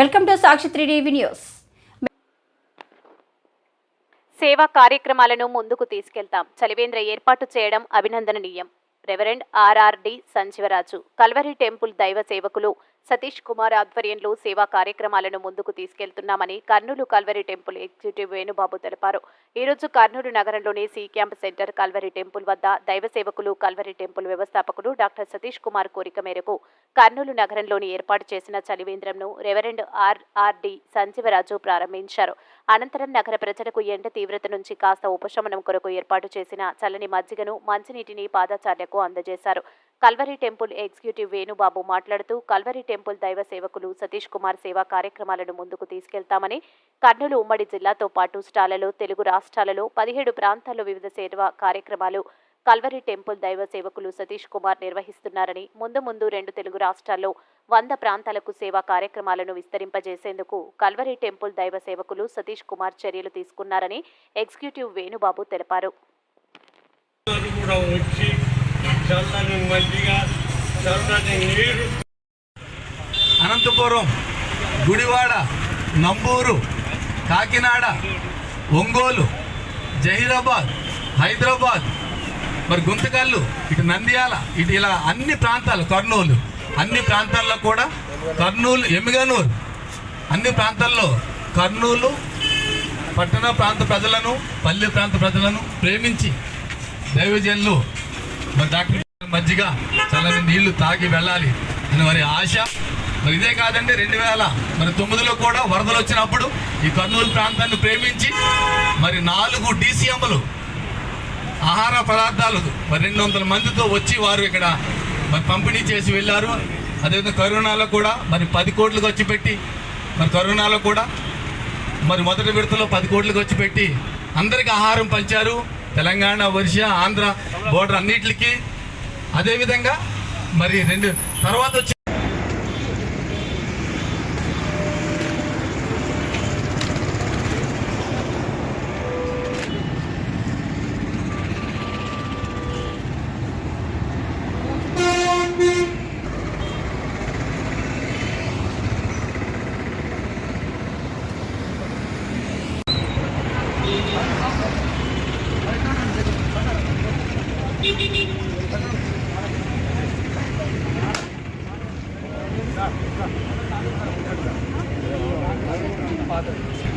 Welcome to Sakshi three TV news. సేవా కార్యక్రమాలను ముందుకు తీసుకెళ్తాం. చలివేంద్ర ఏర్పాటు చేయడం అభినందనీయం reverend RRD Sanjeevaraju Calvary temple దైవ సేవకులు సతీష్ కుమార్ ఆధ్వర్యంలో సేవా కార్యక్రమాలను ముందుకు తీసుకెళ్తున్నామని Kurnool Calvary temple executive Venubabu తెలిపారు. ఈరోజు కర్నూలు నగరంలోని C camp centre Calvary temple వద్ద దైవ సేవకులు కల్వరి టెంపుల్ వ్యవస్థాపకులు డాక్టర్ సతీష్ కుమార్ కోరిక మేరకు కర్నూలు నగరంలోని ఏర్పాటు చేసిన చలివేంద్రంను రెవరెండ్ ఆర్ఆర్డి సంజీవరాజు ప్రారంభించారు. అనంతరం నగర ప్రజలకు ఎండ తీవ్రత నుంచి కాస్త ఉపశమనం కొరకు ఏర్పాటు చేసిన చల్లని మజ్జిగను మంచినీటిని పాదాచార్యకు అందజేశారు. కల్వరి టెంపుల్ ఎగ్జిక్యూటివ్ వేణుబాబు మాట్లాడుతూ కల్వరి టెంపుల్ దైవ సేవకులు సతీష్ కుమార్ సేవా కార్యక్రమాలను ముందుకు తీసుకెళ్తామని కర్నూలు ఉమ్మడి జిల్లాతో పాటు స్టాలలో తెలుగు రాష్ట్రాలలో పదిహేడు ప్రాంతాల్లో వివిధ సేవా కార్యక్రమాలు కల్వరి టెంపుల్ దైవ సేవకులు సతీష్ కుమార్ నిర్వహిస్తున్నారని ముందు ముందు రెండు తెలుగు రాష్ట్రాల్లో వంద ప్రాంతాలకు సేవా కార్యక్రమాలను విస్తరింపజేసేందుకు కల్వరి టెంపుల్ దైవ సేవకులు సతీష్ కుమార్ చర్యలు తీసుకున్నారని ఎగ్జిక్యూటివ్ వేణుబాబు తెలిపారు. అనంతపురం గుడివాడ నంబూరు కాకినాడ ఒంగోలు జహీరాబాద్ హైదరాబాద్ మరి గుంతకల్లు ఇటు నంద్యాల ఇటు ఇలా అన్ని ప్రాంతాలు కర్నూలు. అన్ని ప్రాంతాల్లో కూడా కర్నూలు ఎమ్మిగనూరు. అన్ని ప్రాంతాల్లో కర్నూలు పట్టణ ప్రాంత ప్రజలను పల్లె ప్రాంత ప్రజలను ప్రేమించి దైవజనులు మరి డాక్టర్ మజ్జిగ చల్లని నీళ్ళు తాగి వెళ్ళాలి అని మరి ఆశ. మరి ఇదే కాదండి రెండు వేల మరి తొమ్మిదిలో కూడా వరదలు వచ్చినప్పుడు ఈ కర్నూలు ప్రాంతాన్ని ప్రేమించి మరి నాలుగు డీసీఎంలు ఆహార పదార్థాలు. మరి రెండు వందల మందితో వచ్చి వారు ఇక్కడ మరి పంపిణీ చేసి వెళ్ళారు. అదేవిధంగా కరోనాలో కూడా మరి పది కోట్లకు వచ్చి పెట్టి మరి కరోనాలో కూడా మరి మొదటి విడతలో పది కోట్లకు వచ్చి పెట్టి అందరికి ఆహారం పంచారు. తెలంగాణ ఒరిస్సా ఆంధ్ర బోర్డర్ అన్నిటికీ. అదేవిధంగా మరి రెండు తర్వాత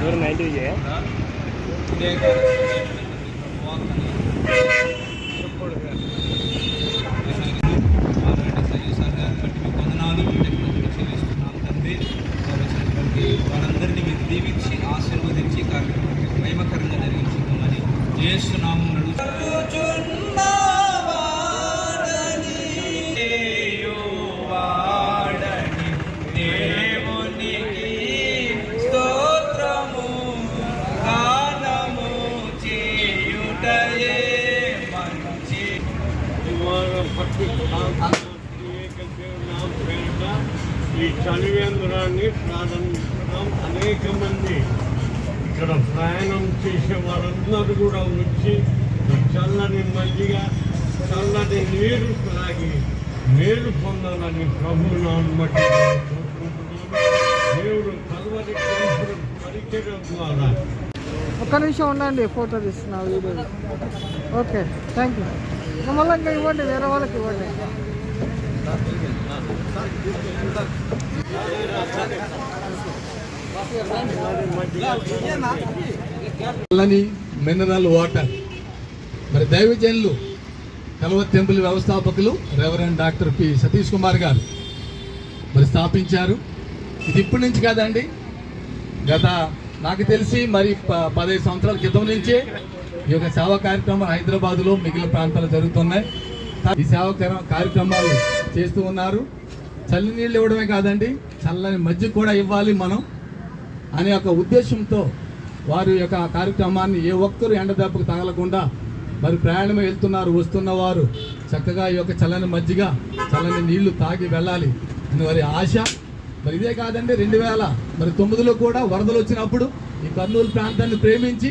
వచ్చి వారందరినీ ఈ చలివేంద్రాన్ని ప్రారంభించడం అనేక మంది ఇక్కడ ప్రయాణం చేసే వారందరూ కూడా వచ్చి చల్లని మజ్జిగ చల్లని నీరు తాగి మేలు పొందాలని ప్రభు నాన్న బట్టి దేవుడు కలవరి పరిచయం ద్వారా. ఒక్క నిమిషం ఉండండి ఫోటో తీస్తున్నా వీడియో. ఓకే థ్యాంక్ యూ ఇంకా మళ్ళీ ఇంకా ఇవ్వండి వేరే వాళ్ళకి ఇవ్వండి. మినరల్ వాటర్ మరి దైవజనులు కలవ టెంపుల్ వ్యవస్థాపకులు reverend doctor P Satish Kumar గారు మరి స్థాపించారు. ఇది ఇప్పటి నుంచి కాదండి. గత నాకు తెలిసి మరి ప- పదహైదు సంవత్సరాల క్రితం నుంచే ఈ యొక్క సేవా కార్యక్రమాలు హైదరాబాద్లో మిగిలిన ప్రాంతాలు జరుగుతున్నాయి. ఈ సేవా కార్యక్రమాలు చేస్తూ ఉన్నారు. చల్లి నీళ్ళు ఇవ్వడమే కాదండి చల్లని మధ్య కూడా ఇవ్వాలి మనం అనే ఒక ఉద్దేశంతో వారి యొక్క కార్యక్రమాన్ని ఏ ఒక్కరు ఎండదెబ్బకు తగలకుండా మరి ప్రయాణం వెళ్తున్నారు వస్తున్న వారు. చక్కగా ఈ యొక్క చల్లని మజ్జిగ చల్లని నీళ్ళు తాగి వెళ్ళాలి అని వారి ఆశ. మరి ఇదే కాదండి రెండు వేల మరి తొమ్మిదిలో కూడా వరదలు వచ్చినప్పుడు ఈ కర్నూలు ప్రాంతాన్ని ప్రేమించి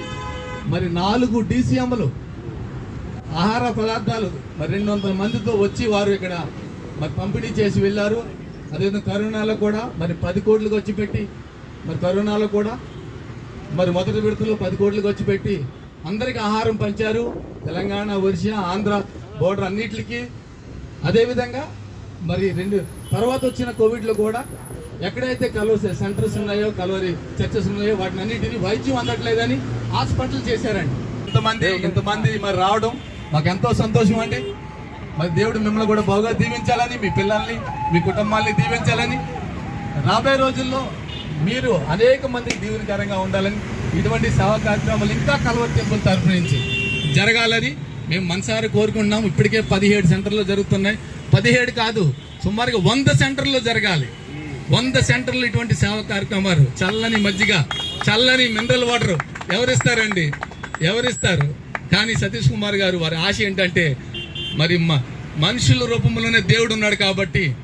మరి నాలుగు డీసీఎంలు ఆహార పదార్థాలు మరి రెండు వందల మందితో వచ్చి వారు ఇక్కడ మరి పంపిణీ చేసి వెళ్ళారు. అదేవిధంగా కరోనాలో కూడా మరి పది కోట్లకు వచ్చి పెట్టి మరి కరోనాలో కూడా మరి మొదటి విడతలో పది కోట్లకు వచ్చి పెట్టి అందరికి ఆహారం పంచారు. తెలంగాణ ఒరిస్సా ఆంధ్ర బోర్డర్ అన్నిటికీ. అదేవిధంగా మరి రెండు తర్వాత వచ్చిన కోవిడ్లో కూడా ఎక్కడైతే కలవరి సెంటర్స్ ఉన్నాయో కలవరి చర్చెస్ ఉన్నాయో వాటిని అన్నింటినీ వైద్యం అందట్లేదని హాస్పిటల్ చేశారండి. ఇంతమంది ఇంతమంది మరి రావడం మాకు ఎంతో సంతోషం అండి. మరి దేవుడు మిమ్మల్ని కూడా బాగా దీవించాలని మీ పిల్లల్ని మీ కుటుంబాన్ని దీవించాలని. రాబోయే రోజుల్లో మీరు అనేక మందికి దీవెనకరంగా ఉండాలని ఇటువంటి సేవా కార్యక్రమాలు ఇంకా కలవర్ టెంపుల్ తరఫు నుంచి జరగాలని మేము మనసారి కోరుకుంటున్నాం ఇప్పటికే పదిహేడు సెంటర్లు జరుగుతున్నాయి. పదిహేడు కాదు సుమారుగా వంద సెంటర్లు జరగాలి. వంద సెంటర్లు ఇటువంటి సేవా కార్యక్రమాలు. చల్లని మజ్జిగ చల్లని మినరల్ వాటర్ ఎవరిస్తారండి? ఎవరిస్తారు? కానీ సతీష్ కుమార్ గారు వారి ఆశ ఏంటంటే మరి మ- మనుషుల రూపంలోనే దేవుడు ఉన్నాడు కాబట్టి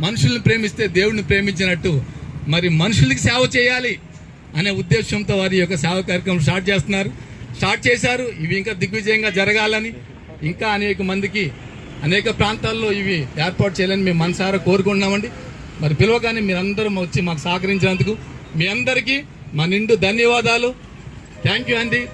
మనుషుల్ని ప్రేమిస్తే దేవుడిని ప్రేమించినట్టు మరి మనుషులకి సేవ చేయాలి అనే ఉద్దేశంతో వారి యొక్క సేవ కార్యక్రమం స్టార్ట్ చేస్తున్నారు. స్టార్ట్ చేశారు. ఇవి ఇంకా దిగ్విజయంగా జరగాలని ఇంకా అనేక మందికి అనేక ప్రాంతాల్లో ఇవి ఏర్పాటు చేయాలని మేము మనసారా కోరుకుంటున్నామండి. మరి పిలవగానే మీరందరూ వచ్చి మాకు సహకరించినందుకు మీ అందరికీ మా నిండు ధన్యవాదాలు. థ్యాంక్ యూ అండి